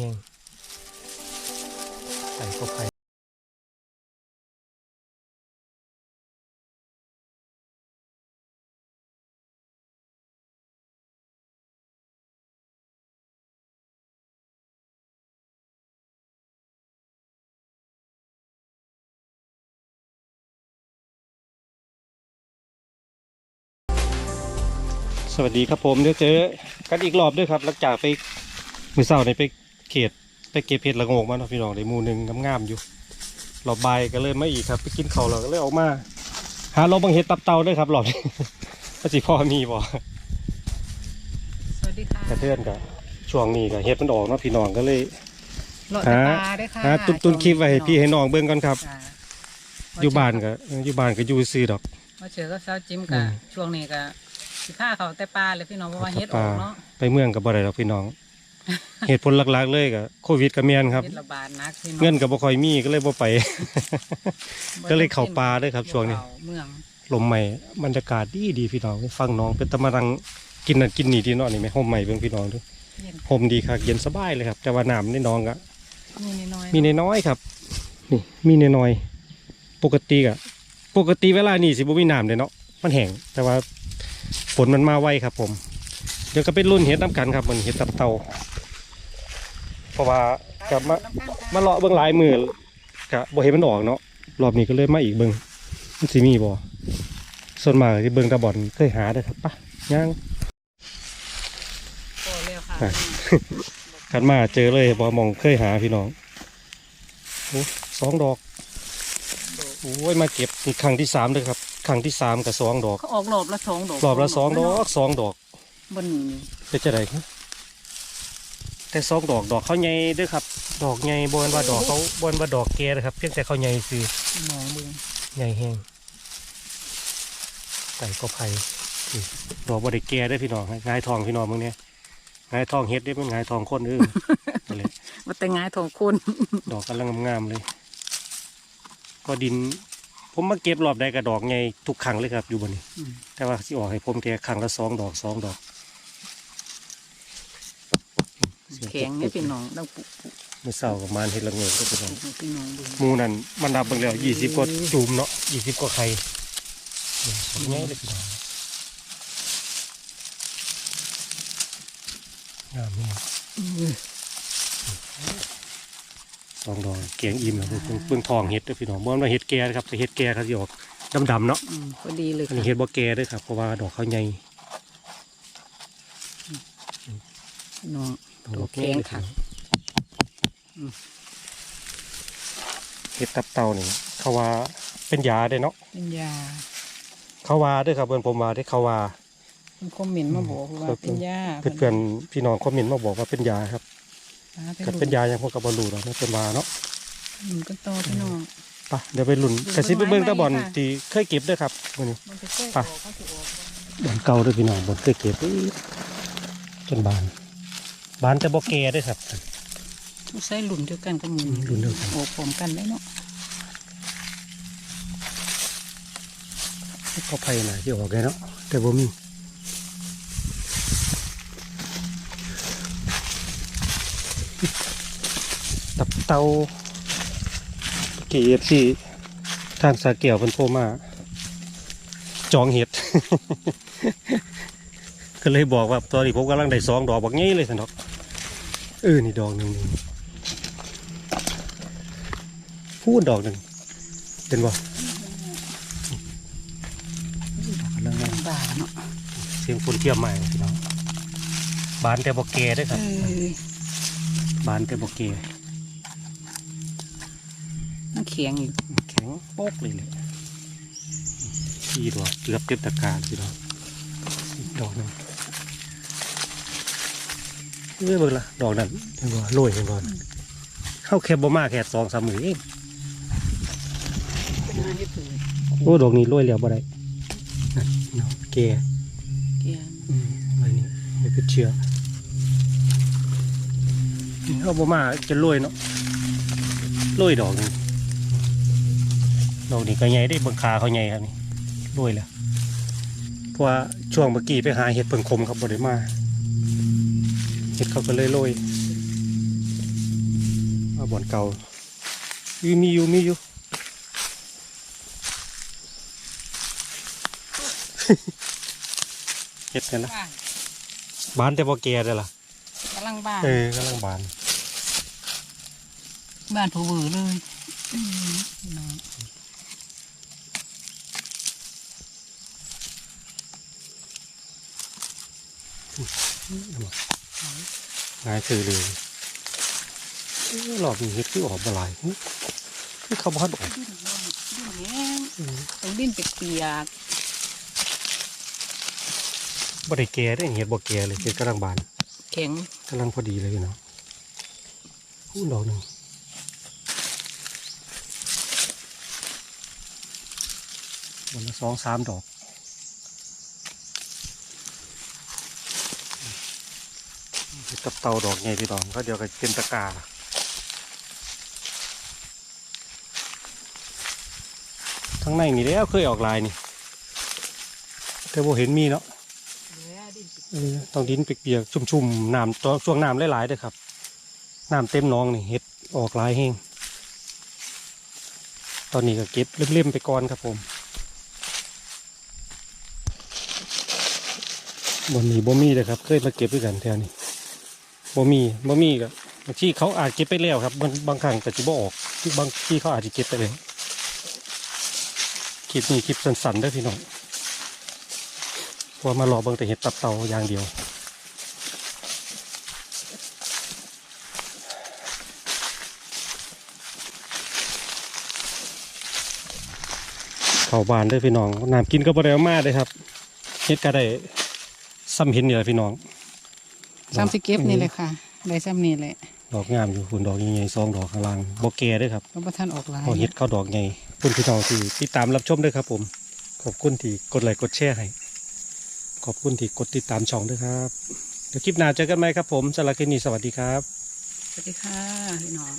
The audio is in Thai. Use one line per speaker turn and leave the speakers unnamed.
ห้งใส่ก็ไผ่สวัสดีครับผมเดี๋ยวเจอกันอีกรอบด้วยครับหลังจากไปมือเศร้าในไป เขตไปเก็บเห็ดละโงกมาเนาะพี่น้องในหมูหนึ่งงามๆอยู่รอบบ่ายก็เลยมาอีกครับ ไปกินเขาวเราก็เลยออกมา หาเราบังเห็ดตับเตาด้วยครับรอบนี้ว่าสิพ่อมีบ่
สวัสดีค่ะ
กระเทือนกับช่วงนี้ก็เห็ดมันออกเนาะพี่น้องก็เลย
โหลดปลาด้วยค่ะ
หาตุ้นตุ้นคลิปไว้ให้พี่ให้น้องเบิ่งก่อนครับ
จ้ะ
อยู่บ้านก็อยู่บ้านก็อยู่ซื้อดอก
มาเจอก็เช้าจิ้ม
อื
กับ
ม
ช่วงนี้ก็สิผ้าเขาแต่ปลาเลยพี่น้องเพราะว่าเฮ็ดออกเนาะ
ไปเมืองกับบ่ได้ดอกพี่น้อง เหตุผลหลักๆ เลยก็โควิดก็แม่นครับ
เฮ็ดระบาดหนักพี่น้อง
เงินก็บ่ค่อยมีก็เลยบ่ไป ก็เลยเข้าป่าเด้อครับช่วงนี้
เข้าเมือง
ลมใหม่บรรยากาศดีดีพี่น้องฟังน้องเป็นตะมารังกินนั่นกินนี่ที่เนอนนี่ไหมห่มใหม่เบิ่งพี่น้องดู
เย็น
ห่มดีครับเย็นสบายเลยครับ แต่ว่าน้ำในน้องก็
มีน้อยๆ
มีน้อยๆครับนี่มีน้อยๆปกติก็ปกติเวลานี่สิบ่มีน้ำเลยเนาะมันแห้งแต่ว่าฝนมันมาไวครับ ผม เดี๋ยวก็เป็นรุ่นเห็ดน้ำกันครับมันเห็ดตับเตา เพราะว่ากับมามาเลาะเบิ่งหลายมือกะบ่เห็นมันออกเนาะรอบนี้ก็เลยมาอีกเบิ่งมันสิมีบ่ส่วนมากที่เบิ่งตะบอนเคยหาได้อครับปะย่าง
โอ้เร็วค่ะ
อะกันมาเจอเลยบ่มองเคยหาพี่น้องโอ้สองดอกโอ้ยมาเก็บนี่ครั้งที่สามเลยครับครั้งที่สามกับสองดอก
เขาออกรอบละสองดอก
รอบละสองดอกสองดอก
บนนี้
เป็นจะไดครับ แต่สองดอกดอกเขาใหญ่เด้วยครับ ดอกใหญ่บนว่าดอกเขาบนว่าดอกแก่นะครับ เพียงแต่เขาใหญ่คือ
มองเบิ่ง
ใหญ่แห้งไก่ก็ไผ่นี่ดอกบริแกได้อพี่น้องงายทองพี่น้องมึงเนี่ยงายทองเฮ็ดได้เป็นงายทองคนเออนั่นแหละ
ว่าแต่งายทองคุณ
ดอกกำลังงามๆเลย ก็ดิน ผมมาเก็บรอบใดกับดอกใหญ่ทุกครั้งเลยครับ อยู่บนนี้ แต่ว่าสิออกให้ผมแค่ครั้งละสองดอกสองดอก
แข็งเนี่ยพี่น้องต้องปุปุ
เมื่อเช้ากับมานเฮ็ดละโงกก็พี่น้อง
ให้พี่น้องดู
หมูนั่นมันนับเบิ่งแล้วยี่สิบกว่าจูมเนาะยี่สิบกว่าไข่นี่ดอกใหญ่เลยพี่น้องงามนี่สองดอกเกียงอิ่มแล้วเพิ่งเพิ่งทองเห็ดเด้วยพี่น้องบ่ว่าเห็ดแก่นะครับแต่เห็ดแก่ครับที่ออกดำๆเนาะ
อืมพอดีเลย
อัน
ค่ะ
นี้เห็ดบ่แก่เด้วยครับเพราะว่าดอกเขาใหญ่
พี่น้อง
ดอก
แข็งค่ะอืม
เห็ดตับเต่านี่เขาว่าเป็นยาเด้เนาะ
เป็นยา
เขาว่าเด้วยครับเพื่อนผมว่าได้เขาว่า
เป็นคอมเมนต์มาบอกว่าเป็นยา
เพื่อนๆพี่น้องคอมเมนต์มาบอกว่าเป็นยาครับ
อ่า
กับเป็นยาอย่างพวกกับบอลูเนาะมันเป็นว่าเนาะ
หนุนกันต่อพี่น้อง
ไปเดี๋ยวไปลุ่น
ดู
กระซิบไปเบิ่ง
ต้
ตะ
นไม้
บอน
ใหม่ค่ะ
ที่เคยเก็บเด้วยครับวันนี้
มันจะแก้
ไป
ออกเขาสิออก
บอนเก่าเด้วยพี่น้องบอนเคยเก็บอื้อจนบาน บานแต่บ่แก่เด้วยครับ
ใช้หลุนเดียวกันกับหมือ
มรุ่นเดียวกัน
โอ้พร้อมกันได้เนาะ
ก็ไผ่น่ะที่ออกเลยเนาะแต่บ่มีตับเตาเกียบที่ทางสาเกี่ยวเพิ่นโทรมา จองเห็ด ก็เลยบอกว่าตอนนี้ผมกำลังได้สองดอกบักงี้เลยสันดอก เออ นี่ดอกหนึ่งนี่พูดดอกหนึ่งเป็นบ่กำลังงาม
บ้าเนาะ
เสียงฝนเทียมใหม่พี่น้องบานแต่บอกเกด้วยครับ
บา
นแต่บอกเก
มันเขียงอยู่
แข็งโป๊กเลยเลยที่ดอกเกือบเต็มตะการพี่น้องดอกหนึ่ง เอ้ยเบิ่งละดอกนั้นเห็นบ่โรยเห็นบ่เข้าแค่บ่มาแค่สองสามมือเอง
งานที่ถือ
โอ้ดอกนี้โรยแล้วบ่ได้นั่นเนาะเก
เกียง
อืมไว้นี่ไม่คือเชื่อเอาบ่มาจะโรยเนาะโรยดอกหนึงดอกนี้ก็ใหญ่ได้เบิ่งขาเขาใหญ่ครับนี่โรยแล้วเพราะว่าช่วงเมื่อกี้ไปหาเห็ดเพิ่งคมครับบ่ได้มาเห็ดเขาก็เลยโรยมาบ่อนเก่ามีมีอยู่มีอยู่เฮ็ดกันนะ
บ้าน
บานแต่บ่แก่เด้อล่ะ
กำลังบ้าน
เออกำลังบาน
บ้านผู้บือเลยอืมพี่ น้อง
ง่ายคือเลยเอ้ยรอบนี้เฮ็ดคือออกบ่หลายนี่คือเขาบ่ทันออก
ดิ้นแห้งดิ้นแห้งต้องดิ้นเปียก
บ่ได้แก่ได้เฮ็ดบ่แก่เลยเฮ็ดกำลังบาน
ๆแข็ง
กำลังพอดีเลยพี่น้องอู้ดอกหนึ่งวันละสองสามดอก เฮ็ด กับเตาดอกไงพี่น้องก็เดี๋ยวก็เต็มตะกร้าทั้งในนี่แล้วเคยออกลายนี่ แต่บ่เห็นมีเนาะ
เหลือดิ้น
เออต้องดินเปียกๆชุ่มๆน้ำตอนช่วงน้ำหลายๆเด้อครับน้ำเต็มน้องนี่เฮ็ดออกลายแห้งตอนนี้ก็เก็บเล่มๆไปก่อนครับผมบนนี้บ่มีเลยครับ เคยมาเก็บด้วยกันแถวนี้ บ่มีบ่มีกับบางที่เขาอาจเก็บไปแล้วครับบางบางครั้งแต่จะบ่ออกบางที่เขาอาจจะเก็บไปเลยคลิปนี้คลิปสั้นๆเด้พี่น้องพราะว่ามารอเบิ่งแต่เห็ดตับเตาอย่างเดียวเข้าบานเด้พี่น้องน้ำกินก็บ่ได้เอามาเด้อครับเฮ็ดก็ได้ซ้ำเห็นนี่แหละพี่น้อง
ซ้ำสิเก็บนี่เลยค่ะได้ซ้ำนี่แหละ
ดอกงามอยู่คุณดอกใหญ่ๆสองดอกข้างล่างบ่แก่เด้อครับ
เพราะว่าท่านออกหลาย
พอเฮ็ดเข้าดอกใหญ่ขอบคุณพี่น้องที่ติดตามรับชมด้วยครับ ผม ขอบคุณที่กดไลค์กดแชร์ให้ขอบคุณที่กดติดตามช่องด้วยครับเดี๋ยวคลิปหน้าเจอกันไหมครับผมสำหรับคลิปนี้สวัสดีครับ
สวัสดีค่ะพี่น้อง